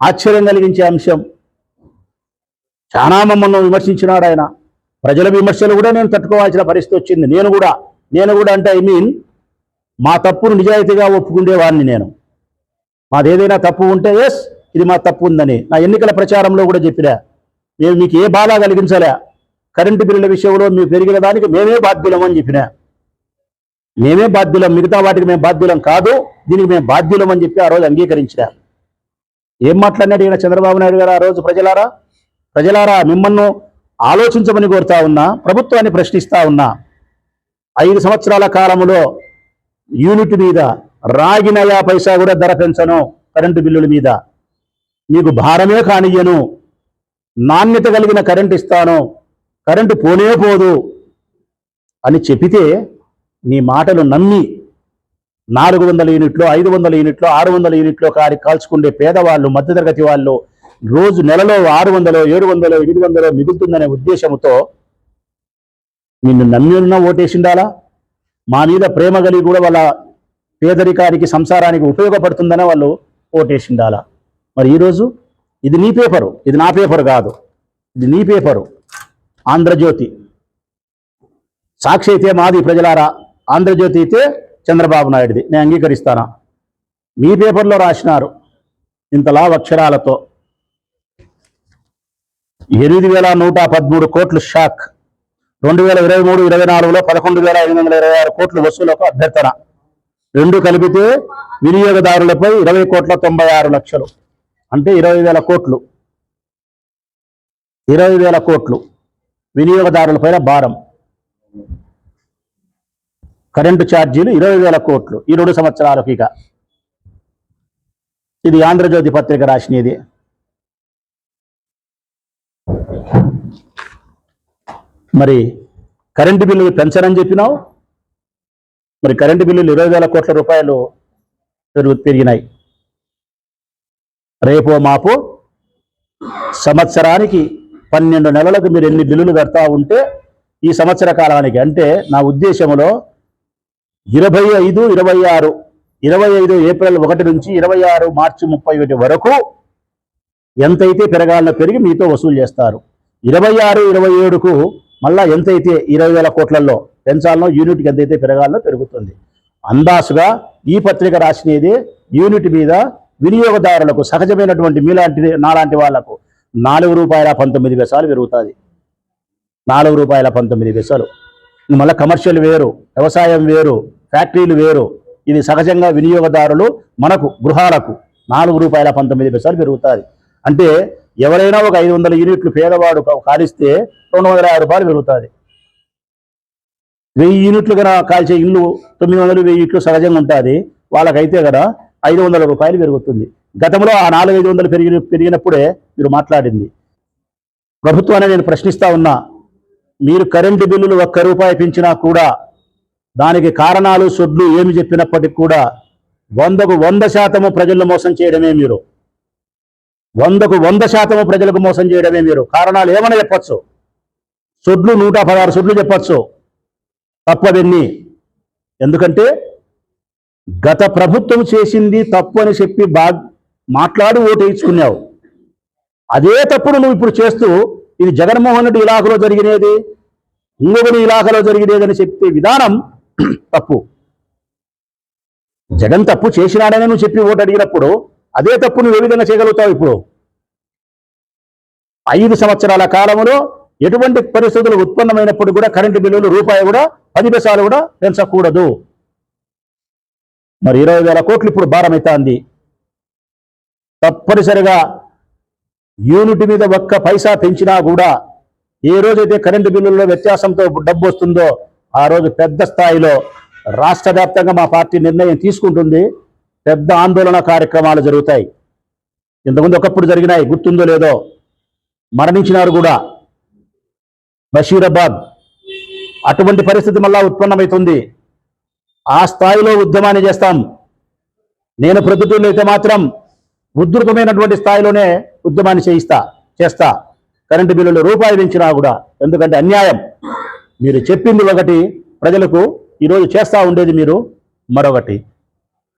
ఆశ్చర్యం కలిగించే అంశం. చాలా మమ్మల్ని విమర్శించినాడు ఆయన. ప్రజల విమర్శలు కూడా నేను తట్టుకోవాల్సిన పరిస్థితి వచ్చింది. నేను కూడా నేను కూడా అంటే ఐ మీన్ మా తప్పును నిజాయితీగా ఒప్పుకుండేవాడిని నేను. మాది ఏదైనా తప్పు ఉంటే ఎస్ ఇది మా తప్పు ఉందని నా ఎన్నికల ప్రచారంలో కూడా చెప్పినా. మేము మీకు ఏ బాధ కలిగించలే. కరెంటు బిల్లుల విషయంలో మీరు పెరిగిన దానికి మేమే బాధ్యులం అని చెప్పినా. మేమే బాధ్యులం మిగతా వాటికి మేము బాధ్యులం కాదు. దీనికి మేము బాధ్యులం అని చెప్పి ఆ రోజు అంగీకరించినారు ఏం మాట్లాడినాడు ఈయన చంద్రబాబు నాయుడు గారు ఆ రోజు ప్రజలారా? ప్రజలారా మిమ్మల్ని ఆలోచించమని కోరుతా ఉన్నా ప్రభుత్వాన్ని ప్రశ్నిస్తా ఉన్నా ఐదు సంవత్సరాల కాలంలో యూనిట్ మీద రాగినయా పైసా కూడా ధర పెంచను కరెంటు బిల్లుల మీద. మీకు భారమే కానియ్యను నాణ్యత కలిగిన కరెంట్ ఇస్తాను కరెంటు పోనే పోదు అని చెప్పితే నీ మాటలు నమ్మి నాలుగు వందల యూనిట్లు ఐదు వందల యూనిట్లు ఆరు వందల యూనిట్లు కారి కాల్చుకుండే పేదవాళ్ళు మధ్యతరగతి వాళ్ళు రోజు నెలలో ఆరు వందలు ఏడు వందలు ఎనిమిది వందలు మిగులుతుందనే ఉద్దేశంతో నిన్ను నమ్మి ఉన్న ఓటేసిండాలా? మా మీద ప్రేమ కలిగి కూడా వాళ్ళ పేదరికానికి సంసారానికి ఉపయోగపడుతుందనే వాళ్ళు ఓటేసిండాలా? మరి ఈరోజు ఇది నీ పేపరు ఇది నా పేపర్ కాదు ఇది నీ పేపరు ఆంధ్రజ్యోతి. సాక్షి అయితే మాది ప్రజలారా ఆంధ్రజ్యోతి అయితే చంద్రబాబు నాయుడుది. నేను అంగీకరిస్తానా? మీ పేపర్లో రాసినారు ఇంతలా అక్షరాలతో. ఎనిమిది వేల నూట పదమూడు కోట్లు షాక్. రెండు వేల ఇరవై మూడు ఇరవై నాలుగులో పదకొండు వేల ఎనిమిది వందల ఇరవై ఆరు కోట్ల వసూలకు అభ్యర్థన. రెండు కలిపితే వినియోగదారులపై ఇరవై కోట్ల తొంభై ఆరు లక్షలు. అంటే ఇరవై వేల కోట్లు. ఇరవై వేల కోట్లు వినియోగదారులపైన భారం. కరెంటు ఛార్జీలు ఇరవై వేల కోట్లు ఈ రెండు సంవత్సరాలకు ఇక. ఇది ఆంధ్రజ్యోతి పత్రిక రాసినది. మరి కరెంటు బిల్లులు పెంచరని చెప్పినావు? మరి కరెంటు బిల్లులు ఇరవై వేల కోట్ల రూపాయలు పెరిగినాయి. రేపో మాపో సంవత్సరానికి పన్నెండు నెలలకు మీరు ఎన్ని బిల్లులు కడతా ఉంటే ఈ సంవత్సర కాలానికి అంటే నా ఉద్దేశంలో ఇరవై ఐదు ఇరవై ఆరు ఇరవై ఐదు ఏప్రిల్ ఒకటి నుంచి ఇరవై ఆరు మార్చి ముప్పై ఒకటి వరకు ఎంతైతే పెరగాలనో పెరిగి మీతో వసూలు చేస్తారు. ఇరవై ఆరు ఇరవై ఏడుకు మళ్ళా ఎంతైతే ఇరవై వేల కోట్లలో పెంచాలనో యూనిట్కి ఎంతైతే పెరగాలనో పెరుగుతుంది. అందాసుగా ఈ పత్రిక రాసినది యూనిట్ మీద వినియోగదారులకు సహజమైనటువంటి మీలాంటి నాలాంటి వాళ్ళకు నాలుగు రూపాయల పంతొమ్మిది పైసలు పెరుగుతుంది. నాలుగు రూపాయల పంతొమ్మిది పైసలు. మళ్ళీ కమర్షియల్ వేరు వ్యవసాయం వేరు ఫ్యాక్టరీలు వేరు. ఇది సహజంగా వినియోగదారులు మనకు గృహాలకు నాలుగు రూపాయల పంతొమ్మిది పైసలు పెరుగుతుంది. అంటే ఎవరైనా ఒక ఐదు వందల యూనిట్లు పేదవాడు కాలిస్తే రెండు వందల యాభై రూపాయలు పెరుగుతుంది. వెయ్యి యూనిట్లు కదా కాల్చే ఇల్లు తొమ్మిది వందలు వెయ్యి ఇట్లు సహజంగా ఉంటుంది. వాళ్ళకైతే కదా ఐదు వందల రూపాయలు పెరుగుతుంది. గతంలో ఆ నాలుగు ఐదు వందలు పెరిగి పెరిగినప్పుడే మీరు మాట్లాడింది. ప్రభుత్వాన్ని నేను ప్రశ్నిస్తా ఉన్నా మీరు కరెంటు బిల్లులు ఒక్క రూపాయి పెంచినా కూడా దానికి కారణాలు సొడ్లు ఏమి చెప్పినప్పటికీ కూడా వందకు వంద శాతము ప్రజలను మోసం చేయడమే మీరు. వందకు వంద శాతము ప్రజలకు మోసం చేయడమే మీరు. కారణాలు ఏమైనా చెప్పచ్చు? సొడ్లు నూట పదహారు సొడ్లు చెప్పచ్చు. తప్పవన్నీ ఎందుకంటే గత ప్రభుత్వం చేసింది తప్పు అని చెప్పి బా మాట్లాడి ఓటు అదే తప్పుడు నువ్వు ఇప్పుడు చేస్తూ ఇది జగన్మోహన్ రెడ్డి ఇలాఖలో జరిగినది ఇంకొకటి ఇలాఖలో జరిగినది అని చెప్పే విధానం తప్పు. జగన్ తప్పు చేసినాడని నువ్వు చెప్పి ఓటు అడిగినప్పుడు అదే తప్పు నువ్వు ఏ విధంగా చేయగలుగుతావు ఇప్పుడు? ఐదు సంవత్సరాల కాలంలో ఎటువంటి పరిస్థితులు ఉత్పన్నమైనప్పుడు కూడా కరెంటు బిల్లులు రూపాయి కూడా పది పైసలు కూడా పెంచకూడదు. మరి ఇరవై వేల కోట్లు ఇప్పుడు భారమవుతోంది తప్పనిసరిగా యూనిట్ మీద ఒక్క పైసా పెంచినా కూడా ఏ రోజైతే కరెంటు బిల్లుల్లో వ్యత్యాసంతో డబ్బు వస్తుందో ఆ రోజు పెద్ద స్థాయిలో రాష్ట్ర వ్యాప్తంగా మా పార్టీ నిర్ణయం తీసుకుంటుంది. పెద్ద ఆందోళన కార్యక్రమాలు జరుగుతాయి. ఇంతకుముందు ఒకప్పుడు జరిగినాయి గుర్తుందో లేదో మరణించినారు కూడా. బషీరాబాద్ అటువంటి పరిస్థితి మళ్ళా ఉత్పన్నమవుతుంది. ఆ స్థాయిలో ఉద్యమాన్ని చేస్తాం. నేను ప్రొద్దుటూరులో అయితే మాత్రం ఉధృతమైనటువంటి స్థాయిలోనే ఉద్యమాన్ని చేయిస్తా చేస్తా. కరెంటు బిల్లులు రూపాయి పెంచినా కూడా ఎందుకంటే అన్యాయం. మీరు చెప్పింది ఒకటి ప్రజలకు ఈరోజు చేస్తూ ఉండేది మీరు మరొకటి.